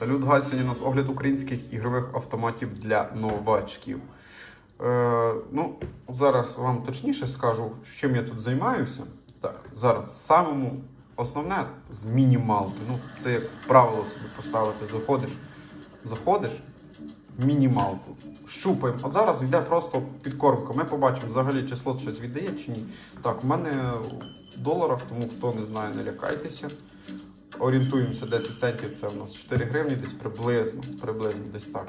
Салют, гай, сьогодні у нас огляд українських ігрових автоматів для новачків. Е, ну, зараз вам точніше скажу, чим я тут займаюся. Так, зараз самому основне з мінімалки. Ну, це як правило собі поставити. Заходиш, заходиш, мінімалку. Щупаємо. От зараз йде просто підкормка. Ми побачимо взагалі число щось віддає чи ні. Так, у мене в доларах, тому хто не знає, не лякайтеся. Орієнтуємося 10 центів, це у нас 4 гривні, десь приблизно, приблизно десь так.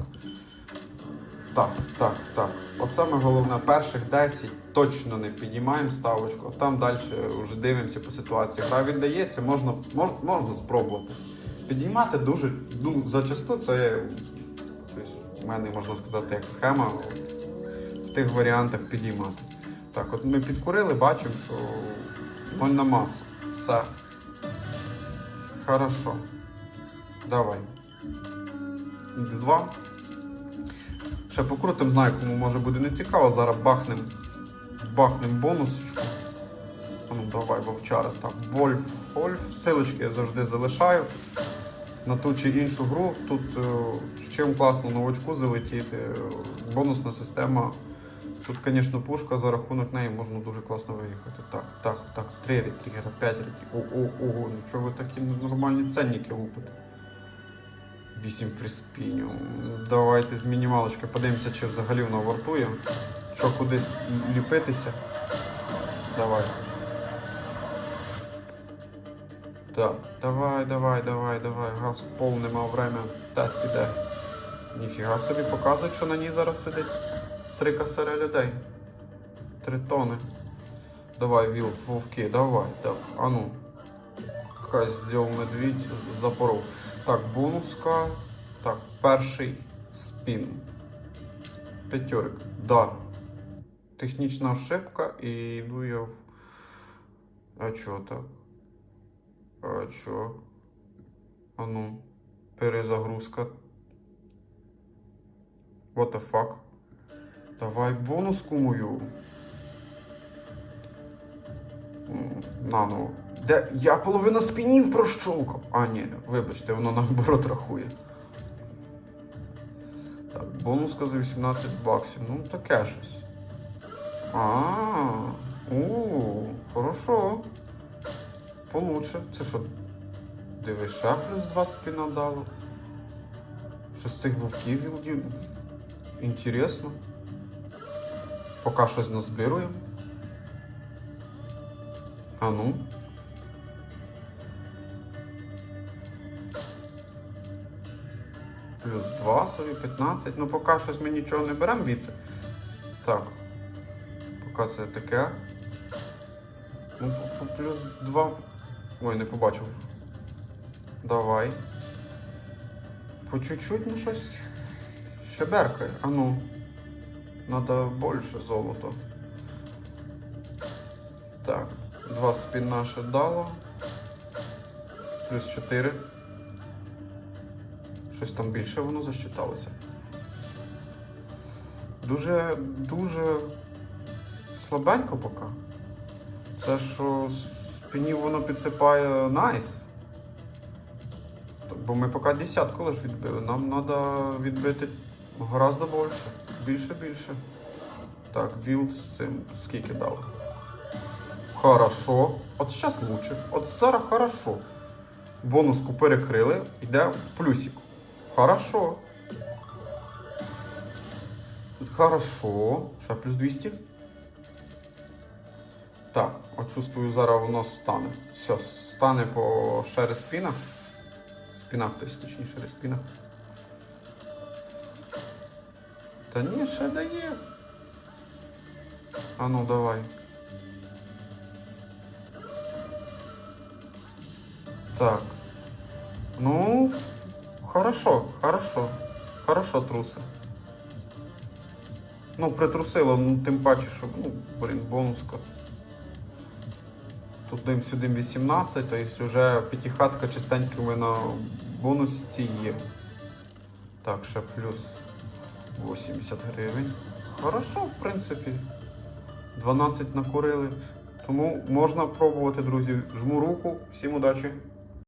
Так, так, так. От саме головне, перших 10 точно не піднімаємо ставочку, а там далі вже дивимося по ситуації. Гра віддається, можна, мож, можна спробувати. Підіймати дуже, ну, зачасту це тобто, в мене, можна сказати, як схема в тих варіантах підіймати. Так, от ми підкурили, бачимо, що 0 на масу. Все. Хорошо. Давай. X2. Ще покрутим, знаю, кому може буде не цікаво. Зараз бахнем, бахнем бонусочку. Ну, давай, вовчара. Так, Вольф, Вольф. Силочки я завжди залишаю. На ту чи іншу гру. Тут е, чим класно новачку залетіти. е, Бонусна система. Тут, звісно, пушка за рахунок неї можна дуже класно виїхати. Так, так, так, 3 ретригера, 5 ретригера. О, о, ого, нічого ви такі нормальні ценники лупите. 8 приспінів. Давайте з мінімалочки подивимося, чи взагалі воно вартує. Що кудись ліпитися. Давай. Так, давай, давай, давай, давай. Газ в пол нема время. Тест іде. Ніфіга собі показують, що на ній зараз сидить три косаря людей. Три тони. Давай, віл, вовки, давай, давай. А ну. Зробив медвідь, запоров. Так, бонуска. Так, перший спін. П'ятерик. Да. Технічна ошибка і йду я в. А чо так? А чо? А ну. Перезагрузка. What the fuck? Давай бонуску мою. Наново. Де? Я половина спінів прощолкав. А, ні, вибачте, воно наоборот рахує. Так, бонуска за 18 баксів. Ну, таке щось. А, у, хорошо. Получше. Це що? Диви, ще плюс 2 спіна дало. Що з цих вовків вілдів? Інтересно. Поки щось назбируємо. А ну. Плюс 2 собі 15. Ну поки щось ми нічого не беремо від це. Так. Поки це таке. Ну, плюс 2. Ой, не побачив. Давай. По чуть-чуть ну щось ще беркає. А ну. Надо більше золота. Так, два спін наше дало. Плюс 4. Щось там більше воно засчиталося. Дуже, дуже слабенько поки. Це що з спінів воно підсипає найс. Бо ми поки десятку лише відбили. Нам треба відбити гораздо більше. Більше, більше. Так, вілд з цим скільки дав? Хорошо. От зараз лучше. От зараз хорошо. Бонуску перекрили, йде в плюсик. Хорошо. Хорошо. Ще плюс 200. Так, от чувствую, зараз воно стане. Все, стане по ще спінах. Точніше, респінах. Та ні, ще дає. А ну давай. Так. Ну, хорошо, хорошо. Хорошо труси. Ну, притрусило, ну тим паче, що, ну, блін, бонуска. Тут сюди 18, тобто вже п'ятихатка чистенькими на бонусці є. Так, ще плюс 80 гривень. Хорошо, в принципі. 12 накурили. Тому можна пробувати, друзі. Жму руку. Всім удачі!